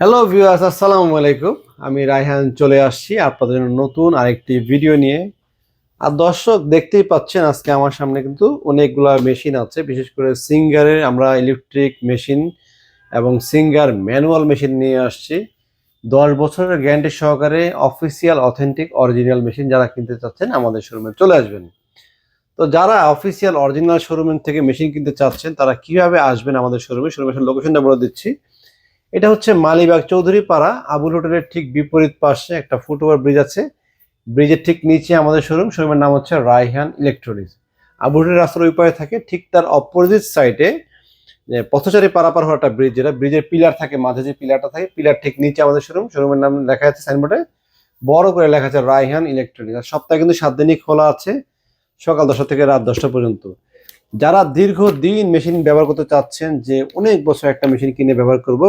Hello viewers আসসালামু আলাইকুম আমি রায়হান চলে আসছি আপনাদের জন্য নতুন আরেকটি ভিডিও নিয়ে। আর দর্শক, দেখতেই পাচ্ছেন আজকে আমার সামনে কিন্তু অনেকগুলা মেশিন আছে। বিশেষ করে সিঙ্গারের আমরা ইলেকট্রিক মেশিন এবং সিঙ্গার ম্যানুয়াল মেশিন নিয়ে আসছি। দশ বছরের গ্যারান্টি সহকারে অফিসিয়াল অথেন্টিক অরিজিনাল মেশিন যারা কিনতে চাচ্ছেন আমাদের শোরুমে চলে আসবেন। তো যারা অফিসিয়াল অরিজিনাল শোরুম থেকে মেশিন কিনতে চাচ্ছেন, তারা কীভাবে আসবেন আমাদের শোরুমে শোরুমের লোকেশনটা বলে দিচ্ছি। এটা হচ্ছে মালিবাগ চৌধুরী পাড়া। আবুল হোটেলের ঠিক বিপরীত পাশে একটা ফুটওভার ব্রিজ আছে। ব্রিজের ঠিক নিচে আমাদের শোরুম শোরুমের নাম হচ্ছে রায়হান ইলেকট্রনিক্স। আবুল হোটেলের রাস্তার ওই পারে থাকে ঠিক তার অপোজিট সাইডে পথচারী পারাপার হওয়া একটা ব্রিজ যেটা ব্রিজের পিলার থাকে, মাঝে যে পিলারটা থাকে পিলার ঠিক নিচে আমাদের শোরুম শোরুমের নাম লেখা আছে সাইনবোর্ডে বড় করে লেখা আছে রায়হান ইলেকট্রনিক্স। আর সপ্তাহে কিন্তু সাত দিনই খোলা আছে, সকাল দশটা থেকে রাত দশটা পর্যন্ত। যারা দীর্ঘদিন মেশিন ব্যবহার করতে চাচ্ছেন যে অনেক বছর একটা মেশিন কিনে ব্যবহার করব,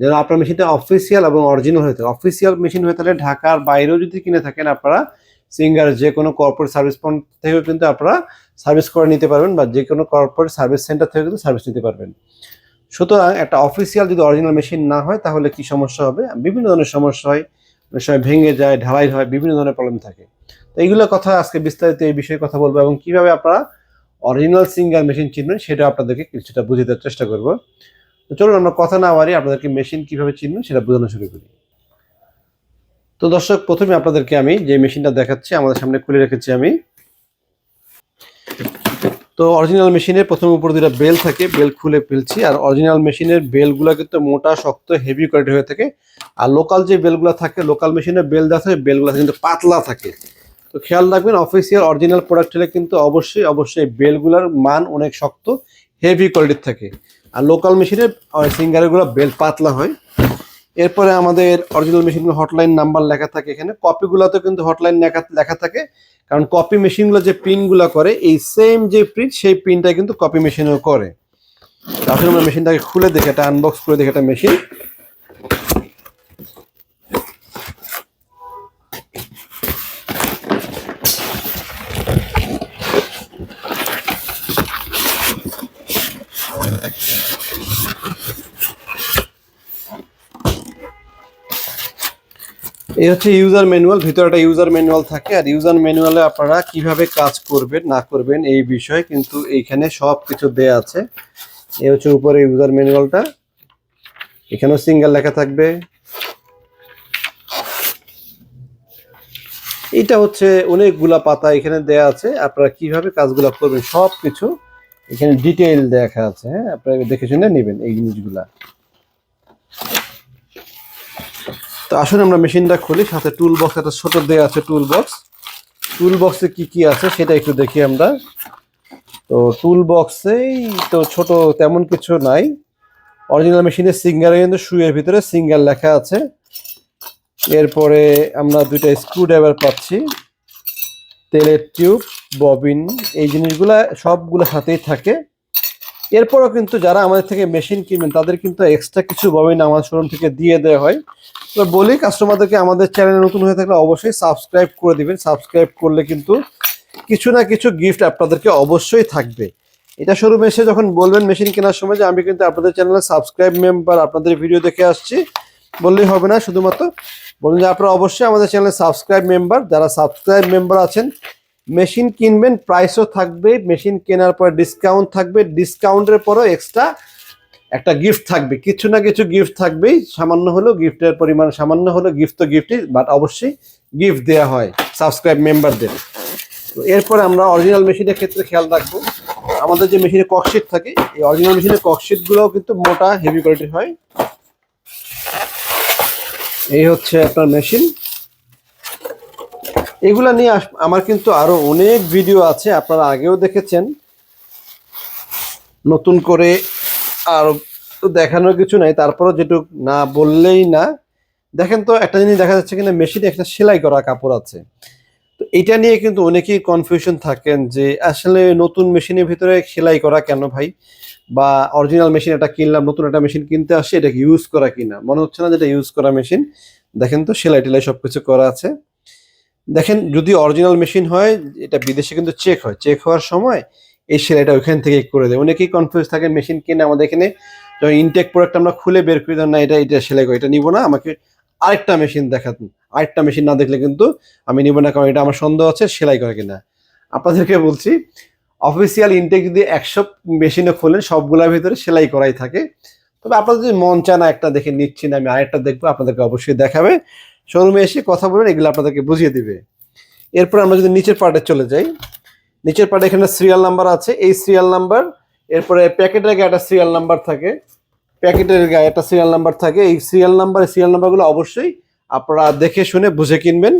যেন আপনার মেশিনটা অফিসিয়াল এবং অরিজিনাল হয়ে থাকে। অফিসিয়াল মেশিন হয়ে থাকলে ঢাকার বাইরেও যদি কিনে থাকেন, আপনারা সিঙ্গার যে কোনো কর্পোরেট সার্ভিস পয়েন্ট থেকেও কিন্তু আপনারা সার্ভিস করে নিতে পারবেন বা যে কোনো কর্পোরেট সার্ভিস সেন্টার থেকে কিন্তু সার্ভিস নিতে পারবেন। সুতরাং একটা অফিসিয়াল যদি অরিজিনাল মেশিন না হয়, তাহলে কি সমস্যা হবে? বিভিন্ন ধরনের সমস্যা হয়, অনেক সময় ভেঙে যায়, ঢালাই হয়, বিভিন্ন ধরনের প্রবলেম থাকে। তো এইগুলো কথা আজকে বিস্তারিত এই বিষয়ে কথা বলব এবং কীভাবে আপনারা অরিজিনাল সিঙ্গার মেশিন চিনবেন, সেটা আপনাদেরকে কিছুটা বুঝে দেওয়ার চেষ্টা করব। তো চলুন আমরা কথা না বাড়ি আপনাদেরকে মেশিন কীভাবে চিনবেন সেটা বোঝানো শুরু করি। তো দর্শক, প্রথমে আপনাদেরকে আমি যে মেশিনটা দেখাচ্ছি, আমাদের সামনে খুলে রেখেছি আমি। তো অরিজিনাল মেশিনের প্রথম উপর দুটা বেল থাকে বেল খুলে ফেলছি, আর অরিজিনাল মেশিনের বেলগুলো কিন্তু মোটা, শক্ত হেভি কোয়ালিটি হয়ে থাকে। আর লোকাল যে বেলগুলো থাকে লোকাল মেশিনের বেল দেওয়া থাকে বেলগুলো কিন্তু পাতলা থাকে। তো খেয়াল রাখবেন অফিসিয়াল অরিজিনাল প্রোডাক্ট হলে কিন্তু অবশ্যই অবশ্যই বেলগুলোর মান অনেক শক্ত হেভি কোয়ালিটির থাকে। আর লোকাল মেশিনের সিঙ্গারগুলো বেল পাতলা হয়। এরপরে আমাদের অরিজিনাল মেশিনগুলো হটলাইন নাম্বার লেখা থাকে এখানে। কপিগুলোতে কিন্তু হটলাইন লেখা লেখা থাকে। কারণ কপি মেশিনগুলো যে প্রিন্টগুলো করে, এই সেম যে প্রিন্ট সেই প্রিন্টটা কিন্তু কপি মেশিনেও করে। আসলে আমরা মেশিনটাকে খুলে দেখে, একটা আনবক্স করে দেখে, একটা মেশিন এই হচ্ছে ইউজার ম্যানুয়াল ভিতরে একটা ইউজার ম্যানুয়াল থাকে। আর ইউজার ম্যানুয়ালে আপনারা কীভাবে কাজ করবেন, না করবেন, এই বিষয়ে কিন্তু এইখানে সব কিছু দেয়া আছে। এই হচ্ছে উপরে ইউজার ম্যানুয়ালটা এখানেও সিঙ্গেল লেখা থাকবে। এটা হচ্ছে অনেকগুলা পাতা এখানে দেয়া আছে। আপনারা কীভাবে কাজগুলো করবেন সব কিছু এখানে ডিটেইল দেখা আছে। হ্যাঁ আপনারা দেখে শুনে নেবেন এই জিনিসগুলা। তো আসুন আমরা মেশিনটা খুলি, সাথে টুল বক্স একটা ছোট দেওয়া আছে টুল বক্স টুল বক্সে কি কি আছে সেটা একটু দেখি আমরা। তো টুল বক্সেই তো ছোট তেমন কিছু নাই। অরিজিনাল মেশিনের সিঙ্গারে কিন্তু শুয়ের ভিতরে সিঙ্গার লেখা আছে। এরপরে আমরা দুইটা স্ক্রু ড্রাইভার পাচ্ছি। তেলের টিউব ববিন এই জিনিসগুলা সবগুলো হাতেই থাকে। এরপরও কিন্তু যারা আমাদের থেকে মেশিন কিনবেন, তাদের কিন্তু এক্সট্রা কিছু ববিন আমাদের শোরুম থেকে দিয়ে দেওয়া হয়। তো বলি কাস্টমারদেরকে আমাদের চ্যানেলে নতুন হয়ে থাকলে অবশ্যই সাবস্ক্রাইব করে দিবেন। সাবস্ক্রাইব করলে কিন্তু কিছু না কিছু গিফট আপনাদেরকে অবশ্যই থাকবে। এটা শোরুমে এসে যখন বলবেন মেশিন কেনার সময় যে, আমি কিন্তু আপনাদের চ্যানেলে সাবস্ক্রাইব মেম্বার আপনাদের ভিডিও দেখে আসছি, বললেই হবে না। শুধুমাত্র বলুন যে, আপনারা অবশ্যই আমাদের চ্যানেলে সাবস্ক্রাইব মেম্বার যারা সাবস্ক্রাইব মেম্বার আছেন মেশিন কিনবেন প্রাইসও থাকবে, মেশিন কেনার পর ডিসকাউন্ট থাকবে ডিসকাউন্টের পরও এক্সট্রা একটা গিফট থাকবে। কিছু না কিছু গিফট থাকবেই, সামান্য হলেও গিফটের পরিমাণ, সামান্য হলেও গিফট তো গিফটই বাট অবশ্যই গিফট দেওয়া হয় সাবস্ক্রাইব মেম্বারদের এরপরে আমরা অরিজিনাল মেশিনের ক্ষেত্রে খেয়াল রাখব। আমাদের যে মেশিনে ককশিট থাকে, এই অরিজিনাল মেশিনের ককশিটগুলোও কিন্তু মোটা হেভি কোয়ালিটির হয়। এই হচ্ছে আপনার মেশিন এগুলা নিয়ে আস- আমার কিন্তু আরও অনেক ভিডিও আছে, আপনারা আগেও দেখেছেন। নতুন করে আর দেখানোর কিছু নাই, তারপরও যেটুক না বললেই না। দেখেন তো, একটা জিনিস দেখা যাচ্ছে কিনা, মেশিনে একটা সেলাই করা কাপড় আছে। তো এটা নিয়ে কিন্তু অনেকেই কনফিউশন থাকেন যে, আসলে নতুন মেশিনের ভিতরে সেলাই করা কেন ভাই? বা অরিজিনাল মেশিন এটা কিনলাম, নতুন একটা মেশিন কিনতে আসছে, এটা ইউজ করা কিনা? মনে হচ্ছে না যেটা ইউজ করা মেশিন দেখেন তো সেলাই টেলাই সবকিছু করা আছে। দেখেন, যদি অরিজিনাল মেশিন হয়, এটা বিদেশে কিন্তু চেক হয়। চেক হওয়ার সময় এই সেলাইটা ওইখান থেকে করে দেয়। অনেকেই কনফিউজ থাকে মেশিন কিনে আমাদের এখানে তো ইনটেক প্রোডাক্ট আমরা খুলে বের করি না, এটা এটা সেলাই করি, এটা নিব না, আমাকে আরেকটা মেশিন দেখাতেন। আরেকটা মেশিন না দেখলে কিন্তু আমি নিব না, কারণ এটা আমার সন্দেহ আছে সেলাই করে কিনা। আপনাদেরকে বলছি অফিসিয়াল ইনটেক যদি একশো মেশিনে খোলেন, সবগুলোর ভিতরে সেলাই করাই থাকে। তবে আপনাদের যদি মন চায় না, একটা দেখে নিচ্ছি না, আমি আরেকটা দেখব, আপনাদেরকে অবশ্যই দেখাবে। শোরুমে এসে কথা বলবেন এগুলো আপনাদেরকে বুঝিয়ে দিবে। এরপর আমরা যদি নিচের পার্টে চলে যাই। নিচের পার্টে এখানে সিরিয়াল নাম্বার আছে। এই সিরিয়াল নাম্বার এরপরে প্যাকেটের গায়ে একটা সিরিয়াল নাম্বার থাকে। প্যাকেটের গায়ে একটা সিরিয়াল নাম্বার থাকে। এই সিরিয়াল নাম্বার সিরিয়াল নাম্বারগুলো অবশ্যই আপনারা দেখে শুনে বুঝে কিনবেন।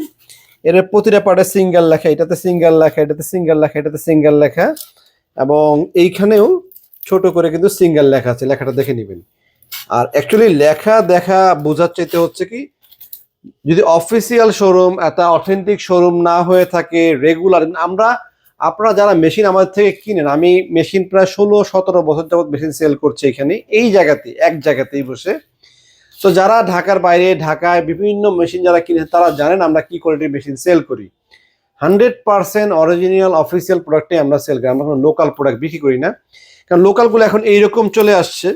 এর প্রতিটা পার্টে সিঙ্গেল লেখা, এটাতে সিঙ্গেল লেখা, এটাতে সিঙ্গেল লেখা, এটাতে সিঙ্গেল লেখা। এবং এইখানেও ছোট করে কিন্তু সিঙ্গেল লেখা আছে। লেখাটা দেখে নেবেন। আর অ্যাকচুয়ালি লেখা দেখা বোঝার চাইতে হচ্ছে কি যদি অফিসিয়াল শোরুম একটা অথেন্টিক শোরুম না হয়ে থাকে রেগুলার আমরা, আপনারা যারা মেশিন আমাদের থেকে কিনেন, আমি মেশিন প্রায় ষোলো, সতেরো বছর যাবত মেশিন সেল করছি এখানে, এই জায়গাতে, এক জায়গাতেই বসে। তো যারা ঢাকার বাইরে, ঢাকায় বিভিন্ন মেশিন যারা কিনে তারা জানেন আমরা কি কোয়ালিটির মেশিন সেল করি। হান্ড্রেড পার্সেন্ট অরিজিনাল অফিসিয়াল প্রোডাক্টে আমরা সেল করি, আমরা কোনো লোকাল প্রোডাক্ট বিক্রি করি না। কারণ লোকালগুলো এখন এইরকম চলে আসছে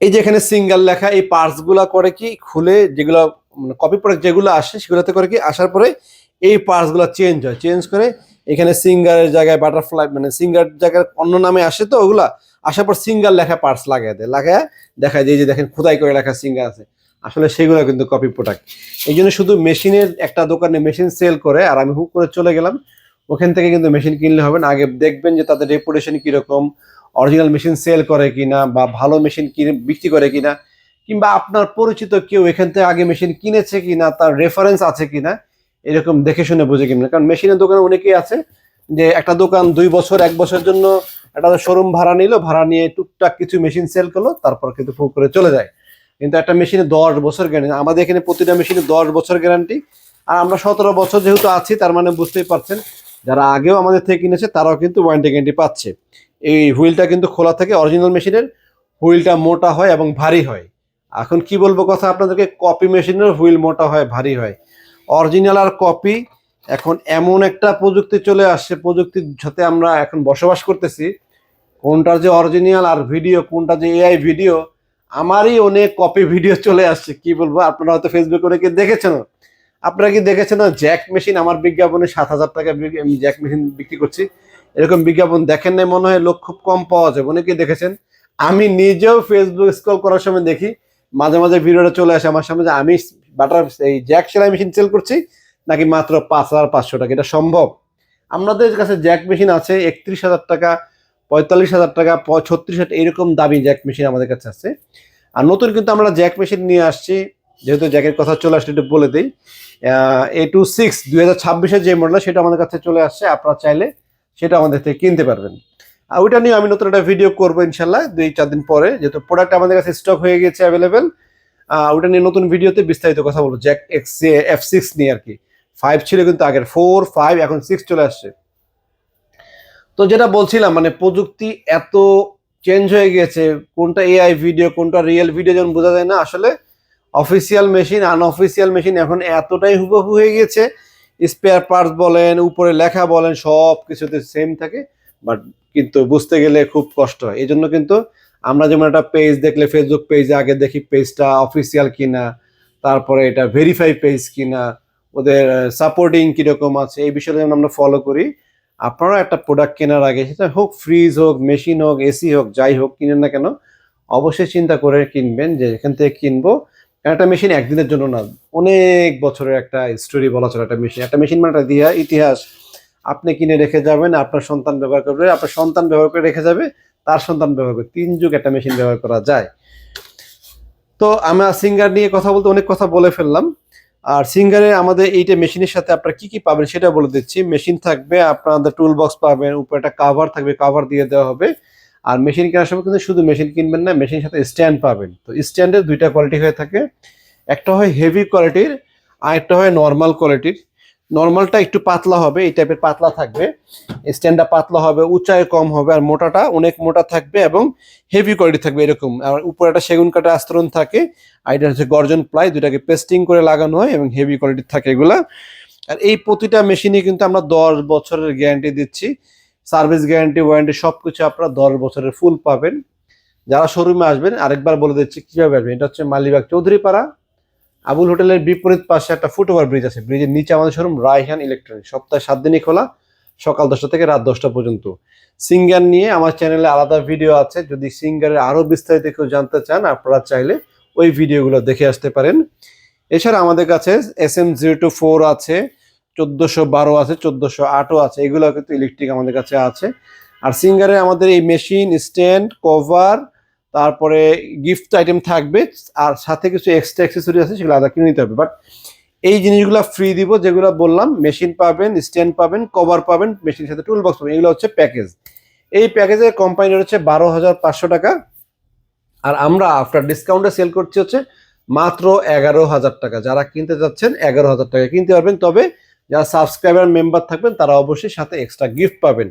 এই যে এখানে সিঙ্গেল লেখা, এই পার্টসগুলো করে কি খুলে যেগুলো কপি প্রোডাক্ট যেগুলো আসে সেগুলোতে করে কি আসার পরে এই পার্টসগুলো চেঞ্জ হয়। চেঞ্জ করে এখানে সিঙ্গারের জায়গায় বাটারফ্লাই মানে সিঙ্গার জায়গায় অন্য নামে আসে তো ওগুলা, আসার পর সিঙ্গার লেখা পার্টস লাগাই দেয়। লাগায় দেখা যায় যে দেখেন খোদাই করে লেখা সিঙ্গার আছে। আসলে সেগুলো কিন্তু কপি প্রোডাক্ট এই জন্য শুধু মেশিনের একটা দোকানে মেশিন সেল করে, আর আমি হুক করে চলে গেলাম। ওখান থেকে কিন্তু মেশিন কিনলে হবে না। আগে দেখবেন যে তাদের রেপুটেশন কীরকম অরিজিনাল মেশিন সেল করে কিনা বা ভালো মেশিন কিনে, বিক্রি করে কিনা, কিংবা আপনার পরিচিত কেউ এখান থেকে আগে মেশিন কিনেছে কিনা, তার রেফারেন্স আছে কিনা, এরকম দেখে শুনে বুঝে কিনবেন। কারণ মেশিনের দোকানে অনেকেই আছে যে একটা দোকান দুই বছর, এক বছরের জন্য একটা শোরুম ভাড়া নিল, ভাড়া নিয়ে টুকটাক কিছু মেশিন সেল করল, তারপর কিন্তু ফুক করে চলে যায়। কিন্তু একটা মেশিনে দশ বছর গ্যারান্টি আমাদের এখানে প্রতিটা মেশিনে দশ বছর গ্যারান্টি আর আমরা সতেরো বছর যেহেতু আছি, তার মানে বুঝতেই পারছেন যারা আগেও আমাদের থেকে কিনেছে, তারাও কিন্তু ওয়ারেন্টি গ্যারান্টি পাচ্ছে। এই হুইলটা কিন্তু খোলা থাকে অরিজিনাল মেশিনের হুইলটা মোটা হয় এবং ভারী হয়। এখন কি বলব কথা আপনাদেরকে কপি মেশিনের হুইল মোটা হয়, ভারী হয়। অরিজিনাল আর কপি এখন এমন একটা প্রযুক্তি চলে আসছে, প্রযুক্তির সাথে আমরা এখন বসবাস করতেছি। কোনটা যে অরিজিনাল আর ভিডিও কোনটা যে এআই ভিডিও আমারই অনেক কপি ভিডিও চলে আসছে, কি বলব, আপনারা হয়তো ফেসবুকে অনেকে দেখেছেন আপনারা কি দেখেছেন না, জ্যাক মেশিন, আমার বিজ্ঞাপনে সাত হাজার টাকা আমি জ্যাক মেশিন বিক্রি করছি। এরকম বিজ্ঞাপন দেখেন নাই, মনে হয় লোক খুব কম পাওয়া যায় অনেকে দেখেছেন, আমি নিজেও ফেসবুক স্ক্রল করার সময় দেখি, মাঝে মাঝে ভিডিওটা চলে আসে আমার সামনে যে আমি বাটার এই জ্যাক সেলাই মেশিন সেল করছি, নাকি মাত্র পাঁচ হাজার পাঁচশো টাকা। এটা সম্ভব। আমাদের কাছে জ্যাক মেশিন আছে, একত্রিশ হাজার টাকা, পঁয়তাল্লিশ হাজার টাকা ছত্রিশ হাজার এরকম দামি জ্যাক মেশিন আমাদের কাছে আছে। আর নতুন কিন্তু আমরা জ্যাক মেশিন নিয়ে আসছি যেহেতু জ্যাকের কথা চলে আসলে একটু বলে দিই এ টু সিক্স দুই হাজার ছাব্বিশের যে মডেল সেটা আমাদের কাছে চলে আসছে, আপনারা চাইলে সেটা আমাদের থেকে কিনতে পারবেন। আর ওইটা নিয়ে আমি নতুন একটা ভিডিও করব ইনশাল্লাহ দুই চার দিন পরে, যেহেতু প্রোডাক্ট আমাদের কাছে স্টক হয়ে গেছে অ্যাভেলেবেল ওটা নিয়ে নতুন ভিডিওতে বিস্তারিত কথা বলব। জ্যাক এক্স এফ সিক্স নিয়ে আর কি। ফাইভ ছিল কিন্তু আগের ফোর ফাইভ এখন সিক্স চলে আসছে। তো যেটা বলছিলাম মানে প্রযুক্তি এত চেঞ্জ হয়ে গেছে, কোনটা এআই ভিডিও কোনটা রিয়েল ভিডিও যেমন বোঝা যায় না, আসলে অফিসিয়াল মেশিন আনঅফিসিয়াল মেশিন এখন এতটাই হুবহু হয়ে গেছে স্পেয়ার পার্টস বলেন, উপরে লেখা বলেন, সব কিছুতে সেম থাকে। বাট কিন্তু বুঝতে গেলে খুব কষ্ট হয়। এই জন্য কিন্তু আমরা যেমন একটা পেজ দেখলে ফেসবুক পেজে আগে দেখি পেজটা অফিসিয়াল কিনা, তারপরে এটা ভেরিফাই পেজ কিনা, ওদের সাপোর্টিং কীরকম আছে, এই বিষয়ে যেমন আমরা ফলো করি, আপনারা একটা প্রোডাক্ট কেনার আগে সেটা হোক ফ্রিজ হোক মেশিন হোক এসি হোক, যাই হোক, কিনেন না কেন, অবশ্যই চিন্তা করে কিনবেন যে এখান থেকে কিনবো। একটা মেশিন একদিনের জন্য না, অনেক বছরের একটা স্টোরি বলা চলে একটা মেশিন একটা মেশিন মানে দিয়া ইতিহাস। আপনি কিনে রেখে যাবেন, আপনার সন্তান ব্যবহার করবে, আপনার সন্তান ব্যবহার করে রেখে যাবে, তার সন্তান ব্যবহার করবে তিন যুগ একটা মেশিন ব্যবহার করা যায়। তো আমরা সিঙ্গার নিয়ে কথা বলতে অনেক কথা বলে ফেললাম। আর সিঙ্গারে আমাদের এইটা মেশিনের সাথে আপনারা কি কি পাবেন সেটা বলে দিচ্ছি। মেশিন থাকবে, আপনাদের টুল বক্স পাবেন, উপরে একটা কাভার থাকবে কাভার দিয়ে দেওয়া হবে। আর মেশিন কেনার সময় কিন্তু শুধু মেশিন কিনবেন না, মেশিনের সাথে স্ট্যান্ড পাবেন। তো স্ট্যান্ডের দুইটা কোয়ালিটি হয়ে থাকে। একটা হয় হেভি কোয়ালিটির, আর একটা হয় নর্মাল কোয়ালিটির। নর্মালটা একটু পাতলা হবে, এই টাইপের পাতলা থাকবে। স্ট্যান্ডটা পাতলা হবে উঁচাই কম হবে, আর মোটাটা অনেক মোটা থাকবে এবং হেভি কোয়ালিটি থাকবে এরকম। আর উপরে একটা সেগুন কাটা আস্তরণ থাকে, আর এটা হচ্ছে গর্জন প্লাই দুটাকে পেস্টিং করে লাগানো হয় এবং হেভি কোয়ালিটির থাকে এগুলা। আর এই প্রতিটা মেশিনে কিন্তু আমরা দশ বছরের গ্যারান্টি দিচ্ছি। সার্ভিস গ্যারান্টি, ওয়ারেন্টি সব কিছু আপনারা দশ বছরের ফুল পাবেন। যারা শোরুমে আসবেন, আরেকবার বলে দিচ্ছি কীভাবে আসবেন। এটা হচ্ছে মালিবাগ চৌধুরীপাড়া। আবুল হোটেলের বিপরীত পাশে একটা ফুটওভার ব্রিজ আছে। ব্রিজের নিচে আমাদের শোরুম রায়হান ইলেকট্রনিক সপ্তাহে সাত দিনই খোলা, সকাল দশটা থেকে রাত দশটা পর্যন্ত। সিঙ্গার নিয়ে আমার চ্যানেলে আলাদা ভিডিও আছে। যদি সিঙ্গারের আরও বিস্তারিত কেউ জানতে চান, আপনারা চাইলে ওই ভিডিওগুলো দেখে আসতে পারেন। এছাড়া আমাদের কাছে S M zero two four আছে। চোদ্দোশো বারো আছে, চোদ্দোশো আটও আছে এগুলো কিন্তু ইলেকট্রিক আমাদের কাছে আছে। আর সিঙ্গারে আমাদের এই মেশিন স্ট্যান্ড কভার তারপরে গিফট আইটেম থাকবে, আর সাথে কিছু এক্সট্রা অ্যাক্সেসরি আছে, সেগুলো আলাদা কিনে নিতে হবে। বাট এই জিনিসগুলো ফ্রি দিব, যেগুলো বললাম মেশিন পাবেন স্ট্যান্ড পাবেন কভার পাবেন মেশিনের সাথে টুল বক্স পাবেন, এগুলো হচ্ছে প্যাকেজ এই প্যাকেজের কোম্পানির হচ্ছে বারো হাজার পাঁচশো টাকা। আর আমরা আফটার ডিসকাউন্টে সেল করছি হচ্ছে মাত্র এগারো হাজার টাকা। যারা কিনতে যাচ্ছেন এগারো হাজার টাকা কিনতে পারবেন। তবে যারা সাবস্ক্রাইবার মেম্বার থাকবেন, তারা অবশ্যই সাথে এক্সট্রা গিফট পাবেন।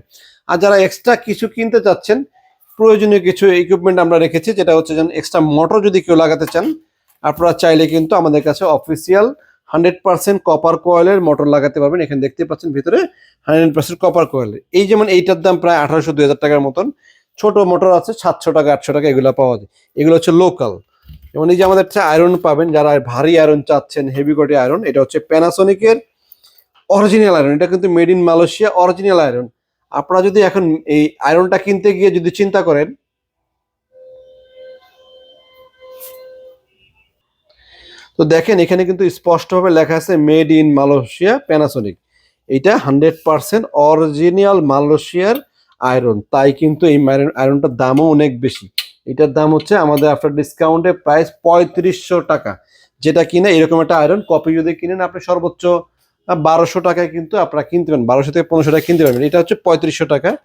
আর যারা এক্সট্রা কিছু কিনতে চাচ্ছেন, প্রয়োজনীয় কিছু ইকুইপমেন্ট আমরা রেখেছি, যেটা হচ্ছে যেন এক্সট্রা মোটর যদি কেউ লাগাতে চান, আপনারা চাইলে কিন্তু আমাদের কাছে অফিসিয়াল হান্ড্রেড পার্সেন্ট কপার কয়েলের মোটর লাগাতে পারবেন। এখানে দেখতে পাচ্ছেন ভিতরে হান্ড্রেড পার্সেন্ট কপার কয়েলের এই যেমন এইটার দাম প্রায় আঠারোশো দুই হাজার টাকার মতন। ছোট মোটর আছে, সাতশো টাকা, আটশো টাকা এগুলো পাওয়া যায়। এগুলো হচ্ছে লোকাল যেমন এই যে আমাদের আয়রন পাবেন, যারা ভারী আয়রন চাচ্ছেন হেভি কোটি আয়রন এটা হচ্ছে প্যানাসোনিকের অরিজিনাল আয়রন এটা কিন্তু made in Malaysia original iron আপনারা যদি এখন এই আয়রনটা কিনতে গিয়ে যদি চিন্তা করেন, তো দেখেন এখানে কিন্তু স্পষ্টভাবে লেখা আছে মেড ইন মালয়েশিয়া প্যানাসোনিক এটা হান্ড্রেড পার্সেন্ট অরিজিনাল মালয়েশিয়ার আয়রন তাই কিন্তু এই আয়রনটার দামও অনেক বেশি। এটার দাম হচ্ছে আমাদের আফটার ডিসকাউন্টে প্রাইস পঁয়ত্রিশশো টাকা। যেটা কিনে এরকম একটা আয়রন কপি যদি কিনেন আপনি সর্বোচ্চ বারোশো টাকায় কিন্তু আপনারা কিনতে পারেন বারোশো থেকে পনেরোশো টাকা কিনতে পারবেন। এটা হচ্ছে পঁয়ত্রিশশো টাকা।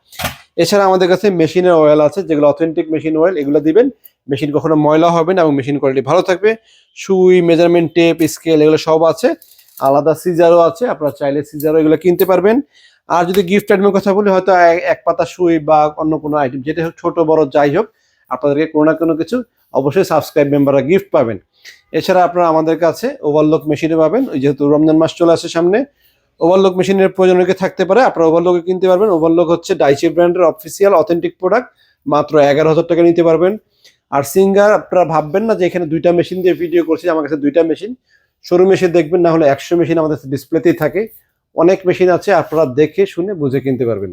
এছাড়া আমাদের কাছে মেশিনের অয়েল আছে, যেগুলো অথেন্টিক মেশিন অয়েল এগুলো দিবেন। মেশিন কখনো ময়লা হবে না এবং মেশিন কোয়ালিটি ভালো থাকবে। সুই মেজারমেন্ট টেপ স্কেল এগুলো সব আছে। আলাদা সিজারও আছে, আপনারা চাইলে সিজারও এগুলো কিনতে পারবেন। আর যদি গিফট আইটেমের কথা বলি, হয়তো এক- পাতা সুই বা অন্য কোনো আইটেম যেটা হোক ছোট, বড়, যাই হোক আপনাদেরকে কোনো না কোনো কিছু অবশ্যই সাবস্ক্রাইব মেম্বাররা গিফট পাবেন। এছাড়া আপনারা আমাদের কাছে ওভারলক মেশিনে পাবেন। ওই যেহেতু রমজান মাস চলে আসে সামনে ওভারলক মেশিনের প্রয়োজন থাকতে পারে। আপনারা ওভারলকে কিনতে পারবেন। ওভারলক হচ্ছে ডাইচি ব্র্যান্ডের অফিসিয়াল অথেন্টিক প্রোডাক্ট মাত্র এগারো হাজার টাকা নিতে পারবেন। আর সিঙ্গার আপনারা ভাববেন না যে এখানে দুইটা মেশিন দিয়ে ভিডিও করছি, আমার কাছে দুইটা মেশিন শোরুমে এসে দেখবেন, না হলে একশো মেশিন আমাদের ডিসপ্লেতেই থাকে। অনেক মেশিন আছে, আপনারা দেখে, শুনে, বুঝে কিনতে পারবেন।